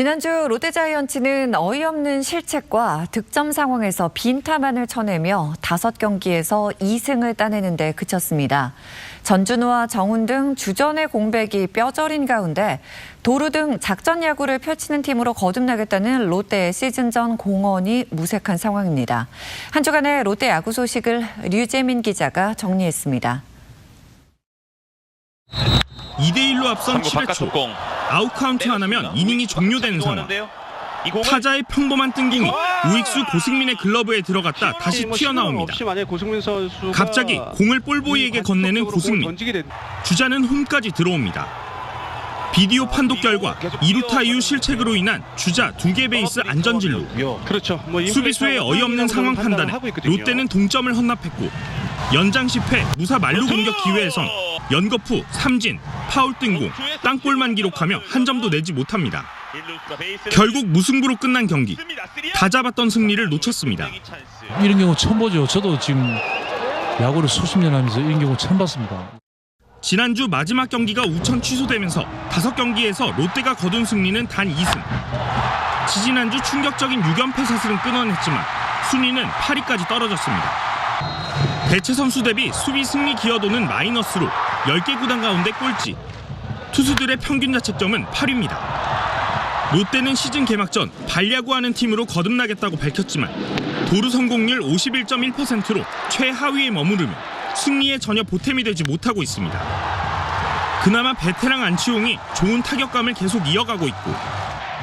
지난주 롯데자이언츠는 어이없는 실책과 득점 상황에서 빈타만을 쳐내며 다섯 경기에서 2승을 따내는 데 그쳤습니다. 전준우와 정훈 등 주전의 공백이 뼈저린 가운데 도루 등 작전 야구를 펼치는 팀으로 거듭나겠다는 롯데의 시즌 전 공언이 무색한 상황입니다. 한 주간의 롯데 야구 소식을 류재민 기자가 정리했습니다. 2대 1로 앞선 3구 7회 바깥 초공 아웃 카운트 하나면 이닝이 종료되는 상황. 타자의 평범한 뜬공이 우익수 고승민의 글러브에 들어갔다 다시 튀어나옵니다. 고승민 선수가 갑자기 공을 볼보이에게 건네는 고승민. 주자는 홈까지 들어옵니다. 비디오 판독 결과 2루타 이후 실책으로 인한 주자 두 개 베이스 안전진루. 그렇죠. 뭐 수비수의 어이없는 상황 판단에 롯데는 동점을 헌납했고 연장 10회 무사 만루 공격 기회에선 연거푸, 삼진, 파울 뜬공, 땅볼만 기록하며 한 점도 내지 못합니다. 결국 무승부로 끝난 경기. 다 잡았던 승리를 놓쳤습니다. 이런 경우 처음 보죠. 저도 지금 야구를 수십 년 하면서 이런 경우 처음 봤습니다. 지난주 마지막 경기가 우천 취소되면서 다섯 경기에서 롯데가 거둔 승리는 단 2승. 지지난주 충격적인 6연패 사슬은 끊어냈지만 순위는 8위까지 떨어졌습니다. 대체 선수 대비 수비 승리 기여도는 마이너스로 10개 구단 가운데 꼴찌. 투수들의 평균 자책점은 8위입니다. 롯데는 시즌 개막 전 발야구하는 팀으로 거듭나겠다고 밝혔지만 도루 성공률 51.1%로 최하위에 머무르며 승리에 전혀 보탬이 되지 못하고 있습니다. 그나마 베테랑 안치홍이 좋은 타격감을 계속 이어가고 있고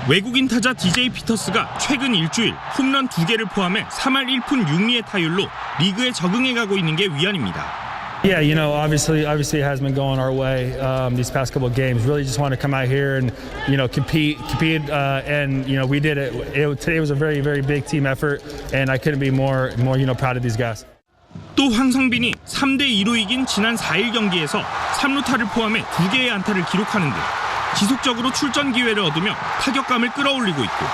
외국인 타자 DJ 피터스가 최근 일주일 홈런 2개를 포함해 3할 1푼 6리의 타율로 리그에 적응해 가고 있는 게 위안입니다. Yeah, you know, obviously, obviously, it has been going our way um, these past couple of games. Really, just want to come out here and, you know, compete, compete, uh, and you know, we did it. it. Today was a very, very big team effort, and I couldn't be more, more, you know, proud of these guys. 또 황성빈이 3대 2로 이긴 지난 4일 경기에서 3루타를 포함해 2개의 안타를 기록하는 등 지속적으로 출전 기회를 얻으며 타격감을 끌어올리고 있고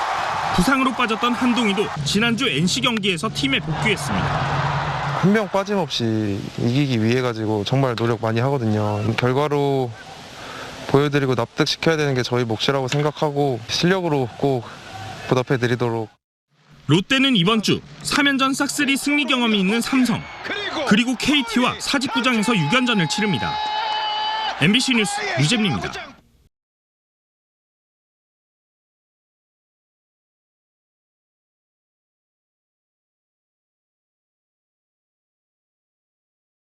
부상으로 빠졌던 한동희도 지난주 NC 경기에서 팀에 복귀했습니다. 한 명 빠짐없이 이기기 위해 가지고 정말 노력 많이 하거든요. 결과로 보여드리고 납득시켜야 되는 게 저희 몫이라고 생각하고 실력으로 꼭 보답해 드리도록 롯데는 이번 주 3연전 싹쓸이 승리 경험이 있는 삼성 그리고 KT와 사직구장에서 6연전을 치릅니다. MBC 뉴스 유재민입니다.